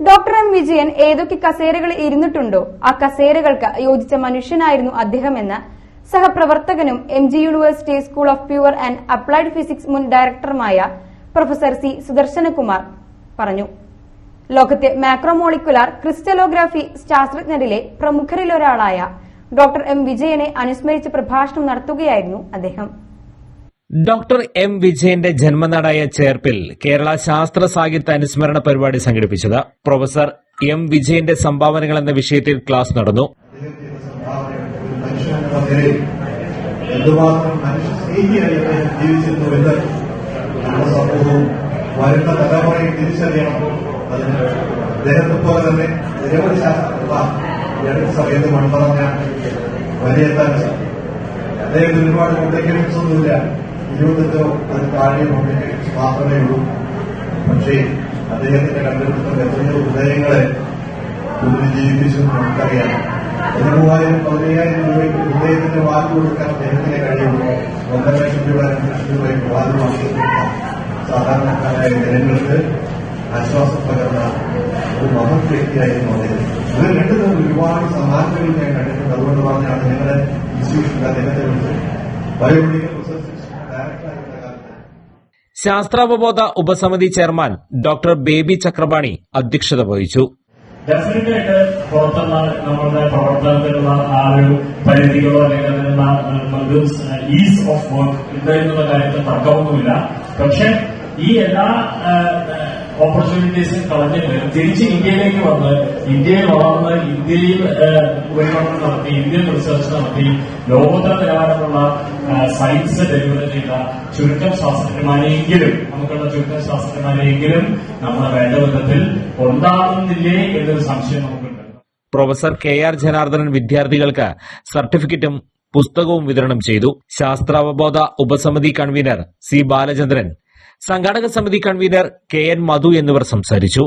Doctor M Vijayan ഏതൊക്കെ കസേരകളിൽ ഇരുന്നിട്ടുണ്ടോ? ആ കസേരകൾക്ക് യോജിച്ച മനുഷ്യനായിരുന്നു അദ്ദേഹമെന്ന് സഹപ്രവർത്തകനും M G university school of pure and applied physics മുൻ ഡയറക്ടറുമായ പ്രൊഫസർ സി സുദർശനകുമാർ പറഞ്ഞു. ലോകത്തെ മാക്രോമോളിക്കുലാർ ക്രിസ്റ്റലോഗ്രാഫി ശാസ്ത്രജ്ഞരിലെ പ്രമുഖരിലൊരാളായ ഡോക്ടർ എം വിജയനെ അനുസ്മരിച്ച് പ്രഭാഷണം നടത്തുകയായിരുന്നു അദ്ദേഹം. ഡോക്ടർ എം വിജയന്റെ ജന്മനാടായ ചേർപ്പിൽ കേരള ശാസ്ത്ര സാഹിത്യ അനുസ്മരണ പരിപാടി സംഘടിപ്പിച്ചത്. പ്രൊഫസർ എം വിജയന്റെ സംഭാവനകൾ എന്ന വിഷയത്തിൽ ക്ലാസ് നടന്നു അദ്ദേഹത്തിന് ഒരുപാട് കോംപ്ലിക്കേഷൻസ് ഒന്നുമില്ല ഇരുപത്തഞ്ചോ അത് താഴെ കോംപ്ലിക്കേഷൻസ് മാത്രമേ ഉള്ളൂ. പക്ഷേ അദ്ദേഹത്തിന്റെ കണ്ടുപിടുത്തം എത്രയോ ഹൃദയങ്ങളെ പുനരുജ്ജീവിപ്പിച്ചു എന്ന് നമുക്കറിയാം. പതിമൂവായിരം പതിനയ്യായിരം രൂപയ്ക്ക് ഹൃദയത്തിന്റെ വാക്ക് കൊടുക്കാൻ അദ്ദേഹത്തിന് കഴിയുള്ളൂ ഒന്നര ലക്ഷം രൂപ രണ്ട് ലക്ഷം രൂപയ്ക്ക് വാക്ക് വാങ്ങിക്കൊടുക്കാൻ സാധാരണക്കാരായ ജനങ്ങൾക്ക് ആശ്വാസം പകർന്ന ഒരു മഹത് വ്യക്തിയായിരുന്നു അദ്ദേഹം. ഇവർ രണ്ടുതരം ഒരുപാട് സമാനതകൾ ഞാൻ കണ്ടിട്ടുണ്ട്. അതുകൊണ്ട് പറഞ്ഞാണ് ഞങ്ങളുടെ ഇൻസ്റ്റിറ്റ്യൂഷനിൽ അദ്ദേഹത്തെ വിളിച്ച് ബയോമെഡിക്കൽ ശാസ്ത്രാവബോധ ഉപസമിതി ചെയർമാൻ ഡോക്ടർ ബേബി ചക്രപാണി അധ്യക്ഷത വഹിച്ചു. ഡെഫിനറ്റ് ആയിട്ട് പുറത്തുള്ള നമ്മളുടെ പ്രവർത്തനത്തിലുള്ള പരിധികളോ അല്ലെങ്കിൽ ഈസ് ഓഫ് വർക്ക് പക്ഷെ ഈ എല്ലാ ഓപ്പർച്യൂണിറ്റീസും കളഞ്ഞിട്ട് തിരിച്ച് ഇന്ത്യയിലേക്ക് വന്ന് ഇന്ത്യയിൽ വളർന്ന് ഇന്ത്യയിൽ ഉപയോഗം നടത്തി ഇന്ത്യൻ റിസർച്ച് നടത്തി ലോകോത്തര നിലവാരമുള്ള സയൻസ് ഡെലിവറി ചെയ്ത ചുരുക്കം ശാസ്ത്രജ്ഞന്മാരെയെങ്കിലും നമുക്കുള്ള ചുരുക്കം ശാസ്ത്രജ്ഞന്മാരെയെങ്കിലും നമ്മൾ വേണ്ട വിധത്തിൽ ഉണ്ടാകുന്നില്ലേ എന്നൊരു സംശയം നമുക്കുണ്ട്. പ്രൊഫസർ കെ ആർ ജനാർദ്ദനൻ വിദ്യാർത്ഥികൾക്ക് സർട്ടിഫിക്കറ്റും പുസ്തകവും വിതരണം ചെയ്തു. ശാസ്ത്രാവബോധ ഉപസമിതി കൺവീനർ സി ബാലചന്ദ്രൻ സംഘാടക സമിതി കൺവീനർ കെ എൻ മധു എന്നിവർ സംസാരിച്ചു